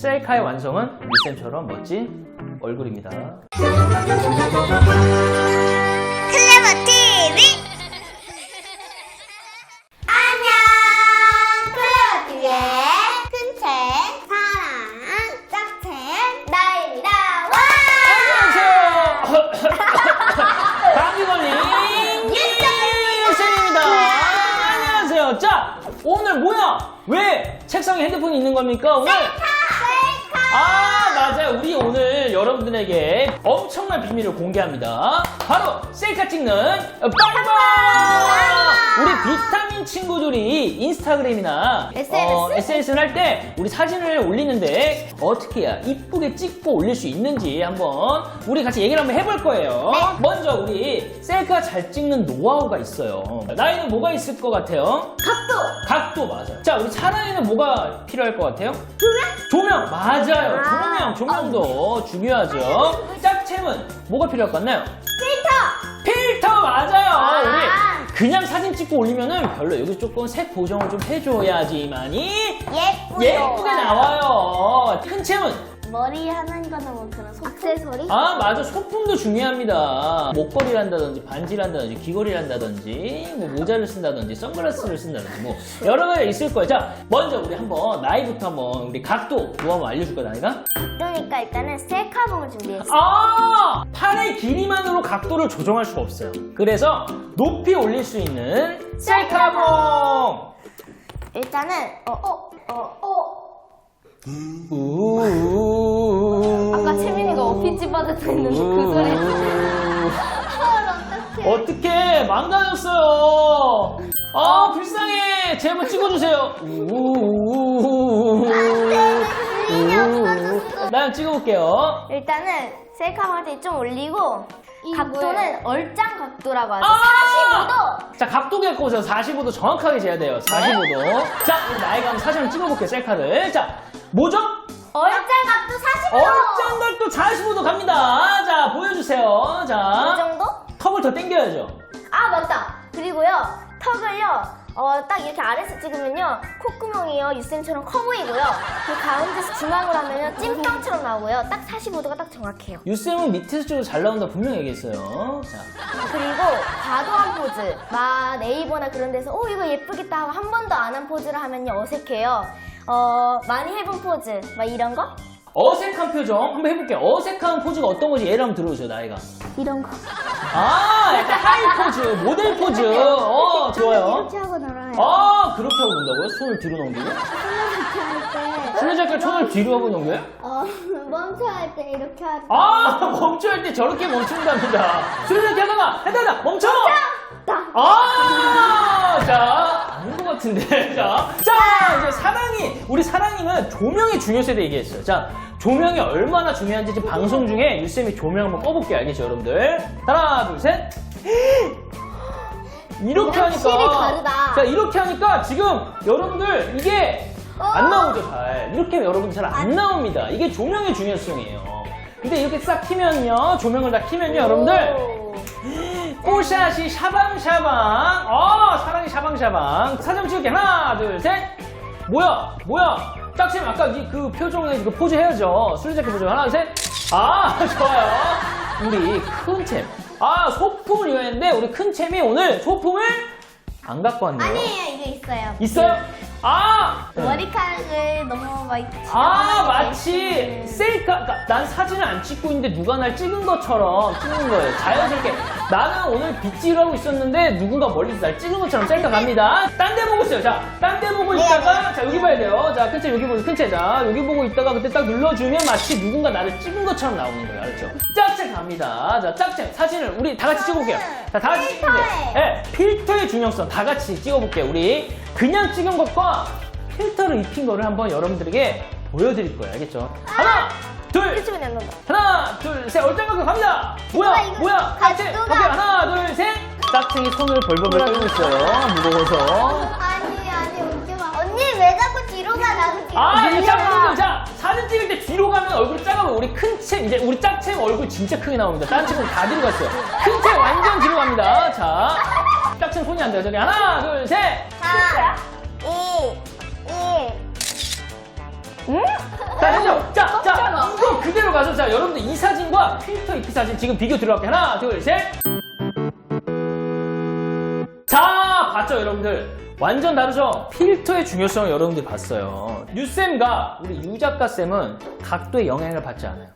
셀카의 완성은 리쌤처럼 멋진 얼굴입니다. 클레버 TV 안녕 클레버 TV의 큰채 사랑 짝채 나입니다. 안녕하세요. 감기 걸린 쌤입니다. 안녕하세요. 자 오늘 뭐야? 왜 책상에 핸드폰이 있는 겁니까? 오늘 아 맞아요. 우리 오늘 여러분들에게 엄청난 비밀을 공개합니다. 바로 셀카 찍는 빨빨 친구들이 인스타그램이나 SNS? 어, SNS를 할 때 우리 사진을 올리는데 어떻게 해야 이쁘게 찍고 올릴 수 있는지 한번 우리 같이 얘기를 한번 해볼 거예요. 네. 먼저 우리 셀카 잘 찍는 노하우가 있어요. 나이는 뭐가 있을 것 같아요? 각도! 각도 맞아요. 자, 우리 차라이는 뭐가 필요할 것 같아요? 조명? 조명 맞아요. 아. 조명, 조명도 아. 중요하죠. 아, 네, 짝챔은 뭐가 필요할 것 같나요? 셀 그냥 사진 찍고 올리면은 별로 여기 조금 색 보정을 좀 해줘야지만이 예쁘요 예쁘게 나와요. 큰 채은 머리 하는 거는 뭐 그런 액세서리? 아 맞아 소품도 중요합니다. 목걸이를 한다든지 반지를 한다든지 귀걸이를 한다든지 뭐 모자를 쓴다든지 선글라스를 쓴다든지 뭐 여러 가지 있을 거예요. 자 먼저 우리 한번 나이부터 한번 우리 각도 뭐 한번 알려줄 거야 나이가? 그러니까 일단은 셀카봉을 준비했어. 아! 길이만으로 각도를 조정할 수가 없어요. 그래서 높이 올릴 수 있는 셀카봉! 일단은 어, 어, 어, 어. 아까 채민이가 어피지 받았다 했는데 그 소리. 헐, 어떡해. 어떻게 망가졌어요. 아, 불쌍해. 제발 찍어주세요. 우우우우우우. 나 찍어볼게요 일단은 셀카 방지 좀 올리고 각도는 얼짱 각도라고 하죠. 아! 45도. 자 각도 오세요 45도 정확하게 재야 돼요 45도 자 우리 나이가 한번 사진 한번 찍어볼게요 셀카를 자 뭐죠? 얼짱 각도 45도. 얼짱 각도 45도 갑니다 자 보여주세요 이자 정도? 턱을 더 당겨야죠 아 맞다. 그리고요 턱을요. 어, 딱 이렇게 아래서 찍으면요. 콧구멍이요 유쌤처럼 커 보이고요. 그 가운데서 중앙으로 하면요 찜병처럼 나오고요. 딱 45도가 딱 정확해요. 유쌤은 밑에서 찍어도 잘 나온다 분명히 얘기했어요. 자. 그리고 과도한 포즈. 막 네이버나 그런 데서 오 이거 예쁘겠다 하고 한 번도 안 한 포즈를 하면요 어색해요. 어 많이 해본 포즈. 막 이런 거 어색한 표정. 한번 해볼게요. 어색한 포즈가 어떤 거지? 예를 한번 들어보세요 나이가. 이런 거. 아 약간 하이 포즈 모델 포즈. 어 좋아요. 이렇게 하고 놀아요. 아 그렇게 하고 논다고요? 손을 뒤로 넘기고? 이렇게 할때. 술래잡기 손을 뒤로 하고 넘겨요? 어, 멈춰 할 때 이렇게 하죠 아 멈춰할 때 저렇게 멈춘답니다. 술래잡기 하다가 하다가 멈춰! 아, 자, 것 같은데. 자, 자, 이제 사랑이, 우리 사랑이는 조명의 중요성에 대해 얘기했어요. 자, 조명이 얼마나 중요한지 지금 방송 중에 유쌤이 조명 한번 꺼볼게요. 알겠죠, 여러분들? 하나, 둘, 셋. 이렇게 하니까. 다르다. 자, 이렇게 하니까 지금 여러분들 이게 안 나오죠, 잘. 이렇게 하면 여러분들 잘안 나옵니다. 이게 조명의 중요성이에요. 근데 이렇게 싹 키면요, 조명을 다 키면요, 여러분들. 뽀샷이 샤방샤방. 아, 사랑이 샤방샤방. 사진 찍을게. 하나, 둘, 셋. 뭐야? 뭐야? 짝쌤 아까 이 그 표정에 그 포즈 해야죠. 술래잡기 포즈. 하나, 둘, 셋. 아, 좋아요. 우리 큰 챔. 아, 소품을 이용했는데 우리 큰 챔이 오늘 소품을 안 갖고 왔네요. 아니에요 이거 있어요 있어요? 아! 머리카락을 너무 막 아 마치 셀카 그러니까 난 사진을 안 찍고 있는데 누가 날 찍은 것처럼 찍는 거예요. 자연스럽게. 나는 오늘 빗질을 하고 있었는데 누군가 멀리서 날 찍은 것처럼 셀카 갑니다. 딴 데 보고 있어요. 자 딴 데 보고 있다가 자 여기 봐야 돼요. 자 큰채 여기 보고 큰채 자 여기 보고 있다가 그때 딱 눌러주면 마치 누군가 나를 찍은 것처럼 나오는 거예요. 알았죠? 짝채 갑니다. 자 짝채 사진을 우리 다 같이 찍어볼게요 자 다 같이 찍는데 예, 필터의 중요성 다 같이 찍어볼게요 우리 그냥 찍은 것과 필터를 입힌 거를 한번 여러분들에게 보여드릴 거예요. 알겠죠? 하나, 둘, 안 하나, 둘, 셋. 얼짱각도 갑니다. 뭐야, 이거 뭐야. 각도가- 오케이, 하나, 둘, 셋. 짝퉁이 손을 벌벌 떨고 있어요. 무거워서. 아니 아니 웃겨봐 언니 왜 자꾸 뒤로 가 나도 뒤로 아. 이 짝퉁들. 자, 사진 찍을 때 뒤로 가면 얼굴이 작아 보여. 우리 큰 챔, 이제 우리 짝챔 얼굴 진짜 크게 나옵니다. 다른 친구는 다 뒤로 갔어요. 큰 챔 완전 뒤로 갑니다. 자, 짝챔 손이 안 돼요. 저기 하나, 둘, 셋. 4 2 1 응? 자, 현재 맞죠? 자, 자. 이거 그대로 가서 자, 여러분들 이 사진과 필터 입기 사진 지금 비교 들어갈게요. 하나, 둘, 셋. 봤죠, 여러분들? 완전 다르죠? 필터의 중요성을 여러분들이 봤어요. 유쌤과 우리 유 작가쌤은 각도에 영향을 받지 않아요.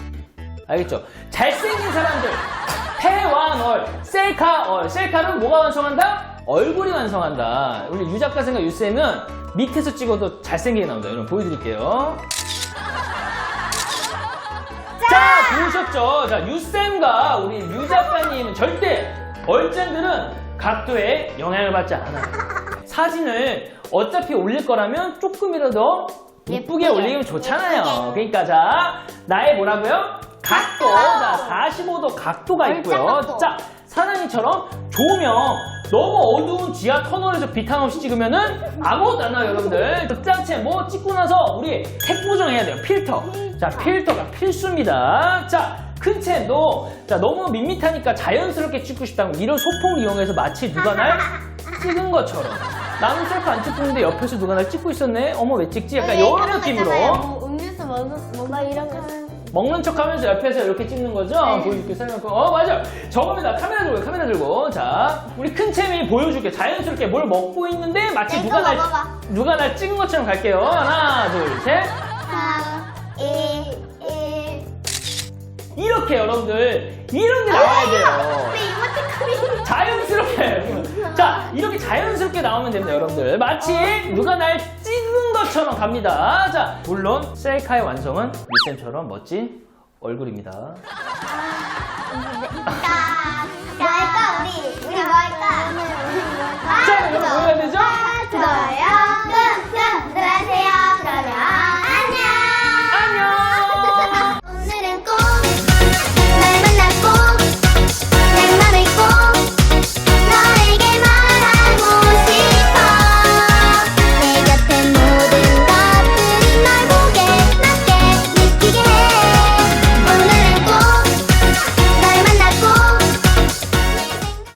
알겠죠? 잘생긴 사람들, 패완얼, 셀카얼. 셀카는 뭐가 완성한다? 얼굴이 완성한다. 우리 유 작가쌤과 유쌤은 밑에서 찍어도 잘생기게 나온다. 여러분 보여드릴게요. 자, 보셨죠? 자, 유쌤과 우리 유 작가님은 절대 얼짱들은 각도에 영향을 받지 않아요. 사진을 어차피 올릴 거라면 조금이라도 예쁘게 예쁘게, 올리면 좋잖아요. 그러니까 자, 나의 뭐라고요? 각도. 자, 45도 각도가 있고요. 얼짱각도. 자, 사랑이처럼 조명 너무 어두운 지하 터널에서 비탄 없이 찍으면은 아무것도 안 나와요, 여러분들. 극장체 뭐 찍고 나서 우리 색 보정해야 돼요. 필터. 자, 필터가 필수입니다. 자, 큰 챔도 자 너무 밋밋하니까 자연스럽게 찍고 싶다면 이런 소품을 이용해서 마치 누가 날 찍은 것처럼. 나는 셀카 안 찍고 있는데 옆에서 누가 날 찍고 있었네? 어머 왜 찍지? 약간 이런 느낌으로. 뭐 음료수 먹는 뭐 이런 거. 먹는 척 하면서 옆에서 이렇게 찍는 거죠? 보여줄게 설명고 어 맞아. 저겁니다. 카메라 들고 카메라 들고 자 우리 큰 챔이 보여줄게. 자연스럽게 뭘 먹고 있는데 마치 네, 누가 날 먹어봐. 누가 날 찍은 것처럼 갈게요. 하나 둘 셋. 3, 2, 1. 이렇게 여러분들 이런 게 나와야 돼요 왜 이모티콘이? 자연스럽게 자 이렇게 자연스럽게 나오면 됩니다 여러분들 마치 누가 날 찍은 것처럼 갑니다 자 물론 셀카의 완성은 유쌤처럼 멋진 얼굴입니다 뭐 할까 우리? 우리 뭐 할까? 자